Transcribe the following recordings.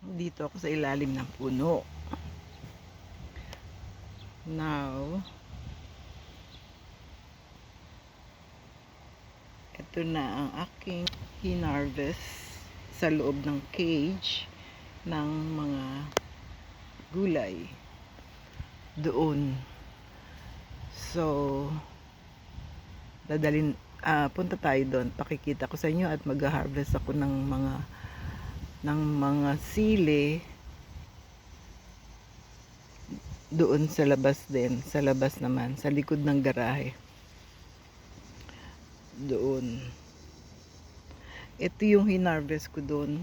Dito ako sa ilalim ng puno. Now, ito na ang aking hinarvest sa loob ng cage ng mga gulay doon. So, dadalin, ah, punta tayo doon. Pakikita ko sa inyo at mag-harvest ako ng mga ng mga sili doon sa labas din, sa labas naman, sa likod ng garahe. Doon. Ito yung hinarvest ko doon.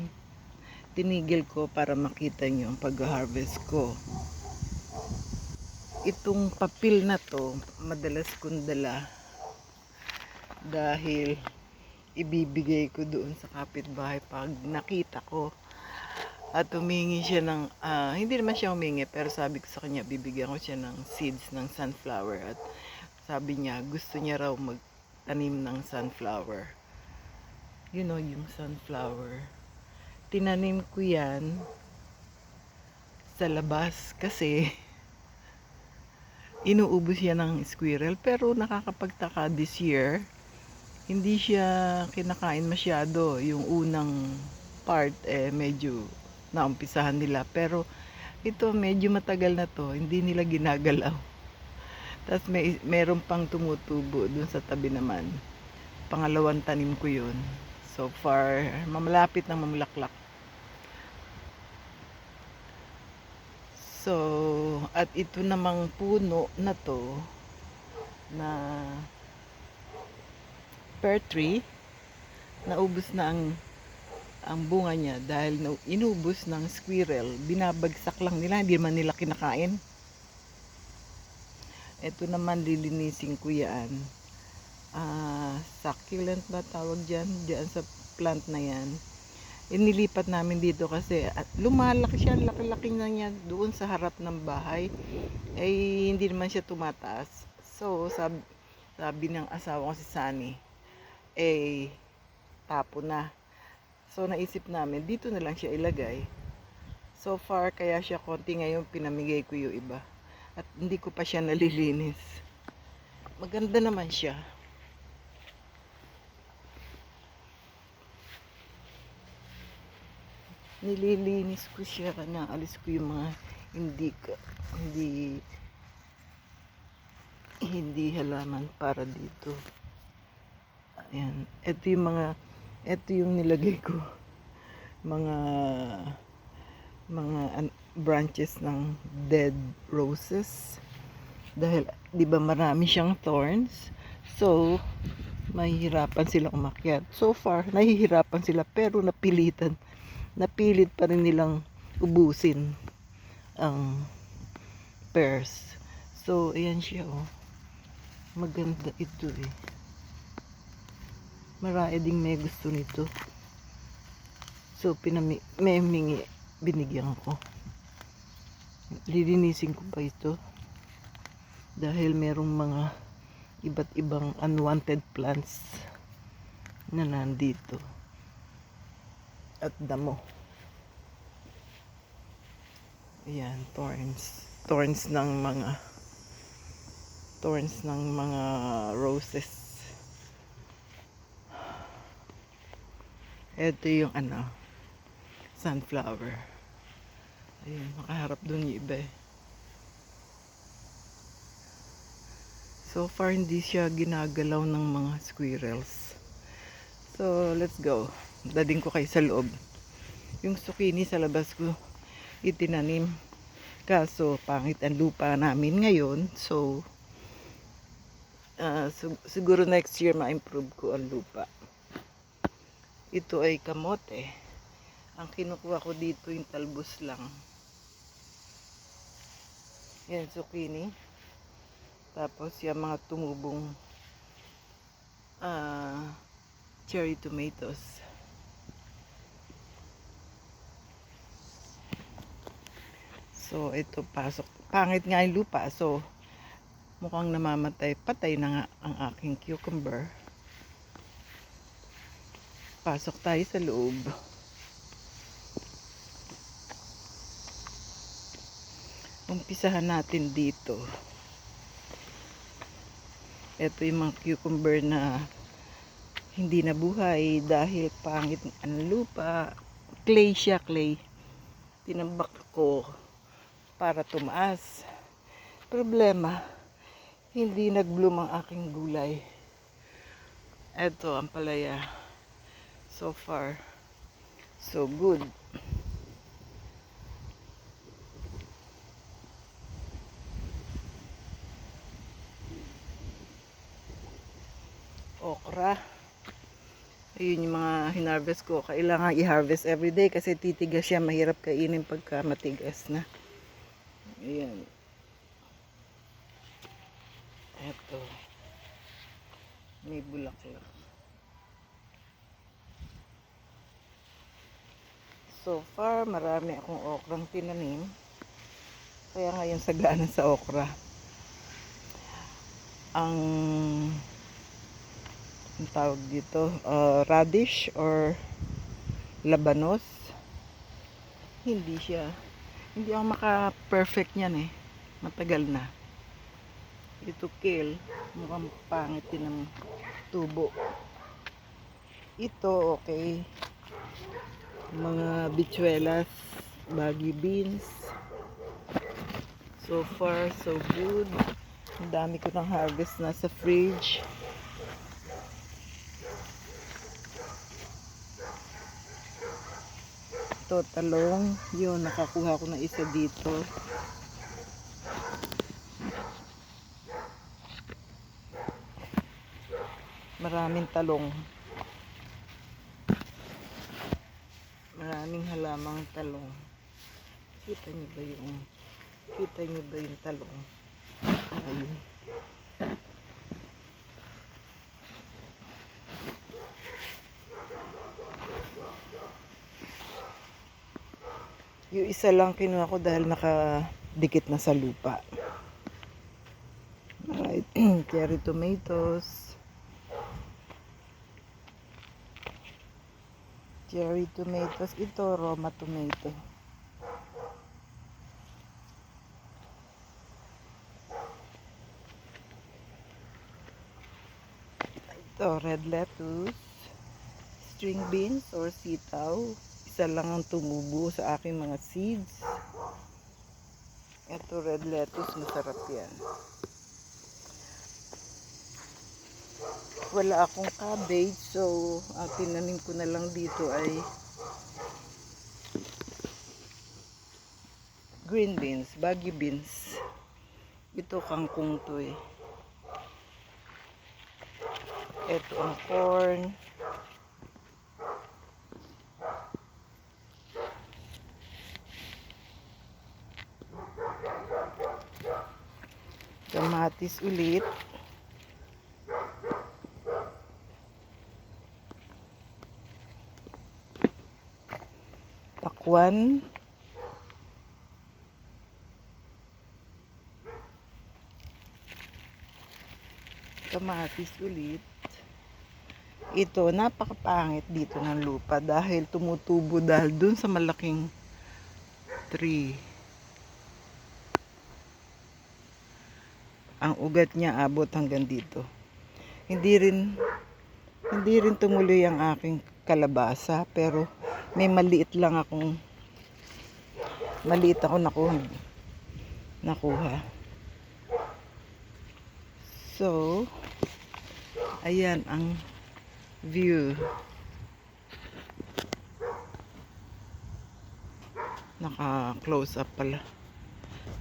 Tinigil ko para makita nyo ang pag-harvest ko. Itong papel na to, madalas kong dala dahil ibibigay ko doon sa kapitbahay pag nakita ko. At humingi siya ng ah, hindi naman siya humingi pero sabi ko sa kanya bibigyan ko siya ng seeds ng sunflower. At sabi niya gusto niya raw magtanim ng sunflower. You know yung sunflower. Tinanim ko yan sa labas kasi inuubos yan ng squirrel pero nakakapagtaka this year hindi siya kinakain masyado. Yung unang part, eh, medyo naumpisahan nila. Pero, ito, medyo matagal na to. Hindi nila ginagalaw. Tapos, may, meron pang tumutubo dun sa tabi naman. Pangalawang tanim ko yun. So far, mamalapit na mamulaklak. So, at ito namang puno na to, na pear tree naubos na ang ang bunga niya dahil inubos ng squirrel. Binabagsak lang nila hindi man nila kinakain. Ito naman lilinisin ko yan. Ah succulent ba tawag dyan dyan sa plant na yan. Inilipat namin dito kasi at lumalaki siya laki-laki na niya doon sa harap ng bahay. Ay hindi naman siya tumataas. So sabi, sabi ng asawa ko si Sunny eh tapo na. So naisip namin dito na lang siya ilagay. So far kaya siya konti ngayon pinamigay ko yung iba. At hindi ko pa siya nalilinis. Maganda naman siya. Nililinis ko siya na alis ko yung mga hindi hindi hindi halaman para dito. Ayan. Ito yung mga, ito yung nilagay ko. Mga, mga an- branches ng dead roses. Dahil, di ba marami siyang thorns. So, mahihirapan silang umakyat. So far, nahihirapan sila pero napilitan. Napilit pa rin nilang ubusin ang pears. So, ayan siya oh. Maganda ito eh. Marami ding may gusto nito. So, pinami may mingi, binigyan ko. Lilinisin ko pa ito. Dahil merong mga iba't ibang unwanted plants na nandito. At damo. Ayan, thorns. Thorns ng mga thorns ng mga roses. Ito yung ano, sunflower. Ayun, makaharap dun yung iba eh. So far, hindi siya ginagalaw ng mga squirrels. So, let's go. Dading ko kayo sa loob. Yung zucchini sa labas ko, itinanim. Kaso, pangit ang lupa namin ngayon. So, ah, sig- siguro next year ma-improve ko ang lupa. Ito ay kamote. Ang kinukuha ko dito yung talbos lang. Yan, zucchini. Tapos yung mga tumubong ah, cherry tomatoes. So, ito pasok. Pangit nga yung lupa. So, mukhang namamatay. Patay na nga ang aking cucumber. Pasok tayo sa loob. umpisahan natin dito. Ito yung mga cucumber na hindi nabuhay dahil pangit ang lupa. Clay siya, clay. Tinambak ko para tumaas. Problema, hindi nag-bloom ang aking gulay. Ito ang palaya. So far, so good. Okra. Ayun yung mga hinarvest ko. Kailangan i-harvest everyday kasi titigas siya. Mahirap kainin pagka matigas na. Ayan. Eto. May bulaklak. So far, marami akong okrang tinanim. Kaya ngayon sagana sa okra. Ang ang tawag dito, uh, radish or labanos. Hindi siya. Hindi ako maka-perfect niyan eh. Matagal na. Ito kale, mukhang pangit din ang tubo. Ito okay. Mga bituelas, baggy beans. So far, so good. Ang dami ko ng harvest na sa fridge. Ito, talong. Yun, nakakuha ko na isa dito. Maraming talong. Halamang talong. Kita niyo ba yung kita niyo ba yung talong? Ayun. Yung isa lang kinuha ko dahil nakadikit na sa lupa. Alright, cherry tomatoes. Cherry tomatoes. Ito, Roma tomato. Ito, red lettuce. String beans or sitaw. Isa lang ang tumubo sa aking mga seeds. Ito, red lettuce. Masarap yan. Wala akong cabbage. So, ang tinanim ko na lang dito ay green beans, baggy beans. Ito kangkong to eh. Ito ang corn. Kamatis ulit. Pakwan. Kamatis ulit. Ito, napakapangit dito ng lupa dahil tumutubo dahil dun sa malaking tree. Ang ugat niya abot hanggang dito. Hindi rin hindi rin tumuloy ang aking kalabasa pero may maliit lang akong maliit ako nakuha. Nakuha. So ayan ang view. Naka close up pala.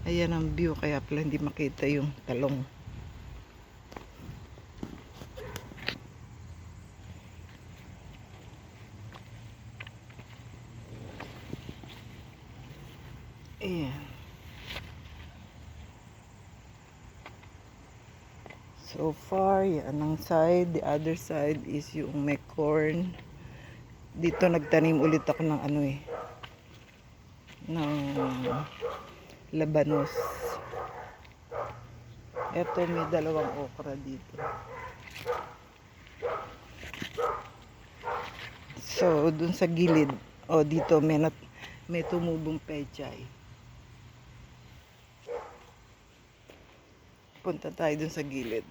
Ayan ang view kaya pala hindi makita yung talong ayan So far, yan ang side. The other side is yung may corn. Dito nagtanim ulit ako ng ano eh. Ng labanos. Eto may dalawang okra dito. So, dun sa gilid. O, dito may, nat, may tumubong pechay. Punta tayo dun sa gilid.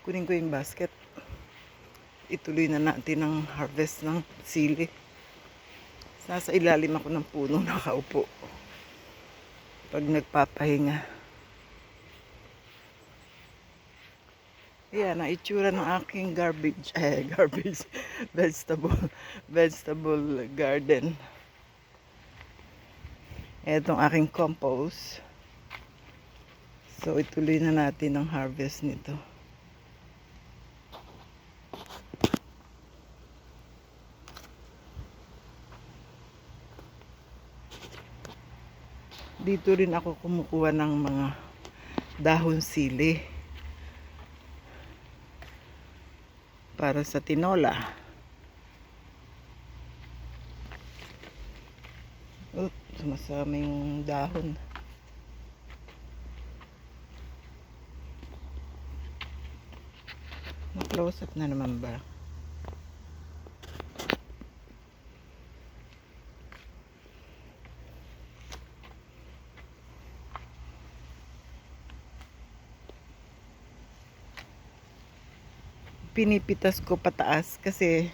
Kunin ko yung basket. Ituloy na natin ang harvest ng sili. Nasa ilalim ako ng puno nakaupo. Pag nagpapahinga. Yan, ang itsura ng aking garbage, eh, garbage, vegetable, vegetable garden. Etong aking compost. So, ituloy na natin ang harvest nito. Dito rin ako kumukuha ng mga dahon sili. Para sa tinola. Oh, sumasama yung dahon. Na-close up na naman ba? Pinipitas ko pataas kasi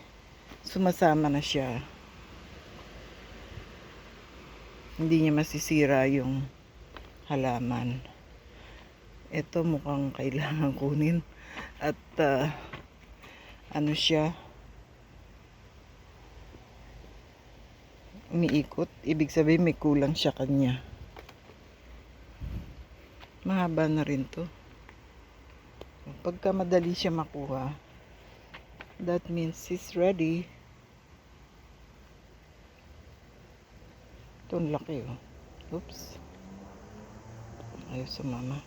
sumasama na siya. Hindi niya masisira yung halaman. Ito mukhang kailangan kunin. At ah, ano siya, umiikot. Ibig sabihin may kulang siya kanya. Mahaba na rin to. Pagka madali siya makuha, that means he's ready. Ito ang laki oh. Oops. Ayaw sumama.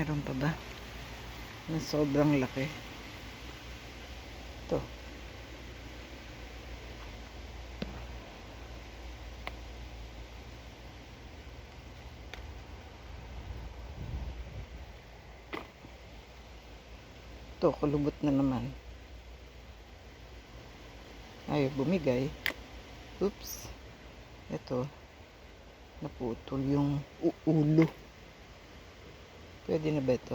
Meron pa ba? Na sobrang laki. Ito. Ito, kulubot na naman. Ay, bumigay. Oops. Ito. Naputol yung ulo. Pwede na ba ito?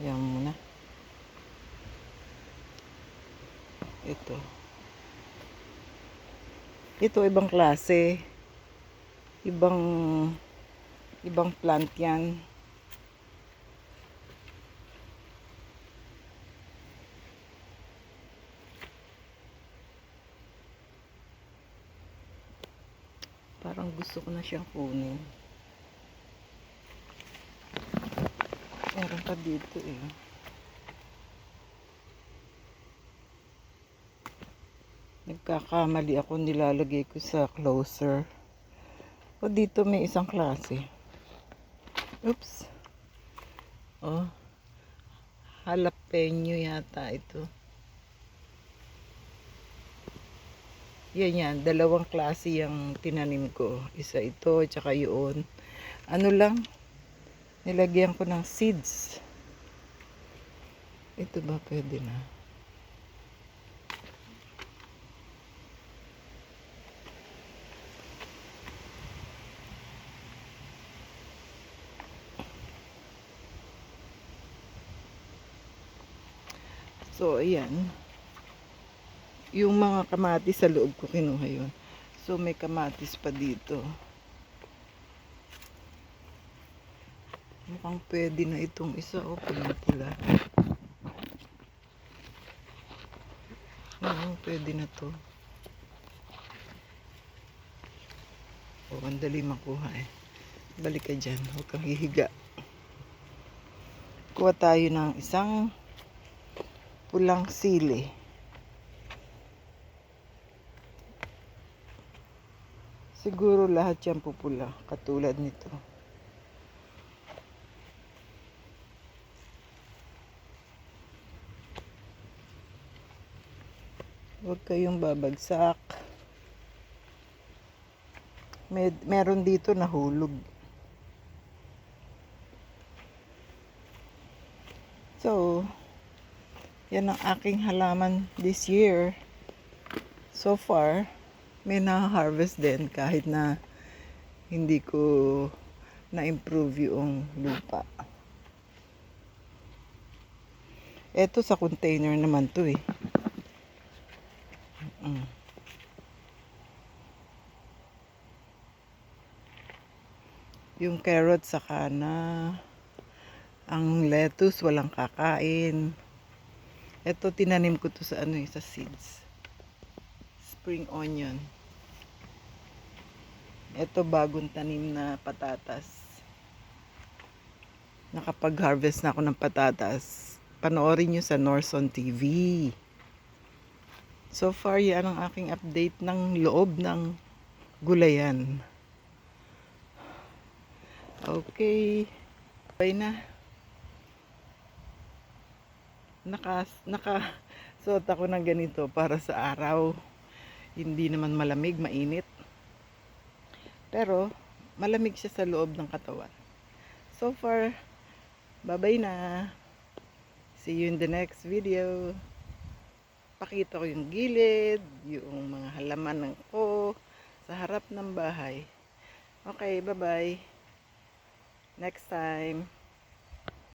Yan muna. Ito. Ito ibang klase. Ibang ibang plant yan. Parang gusto ko na siyang kunin. Meron pa dito eh. Nagkakamali ako nilalagay ko sa closer. O dito may isang klase. Oops. Oh. Jalapeno yata ito. Yan yan. Dalawang klase yung tinanim ko. Isa ito, tsaka yun. Ano lang, nilagyan ko ng seeds. Ito ba pwede na? So, ayan. Yung mga kamatis sa loob ko kinuha yun. So, may kamatis pa dito. Mukhang pwede na itong isa o pula. Oo, pwede na to. O, ang dali makuha eh. Balik ka dyan. Huwag kang hihiga. Kuha tayo ng isang pulang sili. Siguro lahat yan pupula. Katulad nito. Huwag kayong babagsak. May, meron dito nahulog. So, yan ang aking halaman this year. So far, may na-harvest din kahit na hindi ko na-improve yung lupa. Eto sa container naman to eh. Mm. Yung carrot saka na ang lettuce walang kakain. Ito tinanim ko to sa ano eh, sa seeds. Spring onion. Ito bagong tanim na patatas. Nakapag-harvest na ako ng patatas. Panoorin nyo sa Norson TV. So far, yan ang aking update ng loob ng gulayan. Okay. Bye na. Naka, naka, suot ako ng ganito para sa araw. Hindi naman malamig, mainit. Pero, malamig siya sa loob ng katawan. So far, bye-bye na. See you in the next video. Pakita ko yung gilid, yung mga halaman ng ko sa harap ng bahay. Okay, bye-bye. Next time.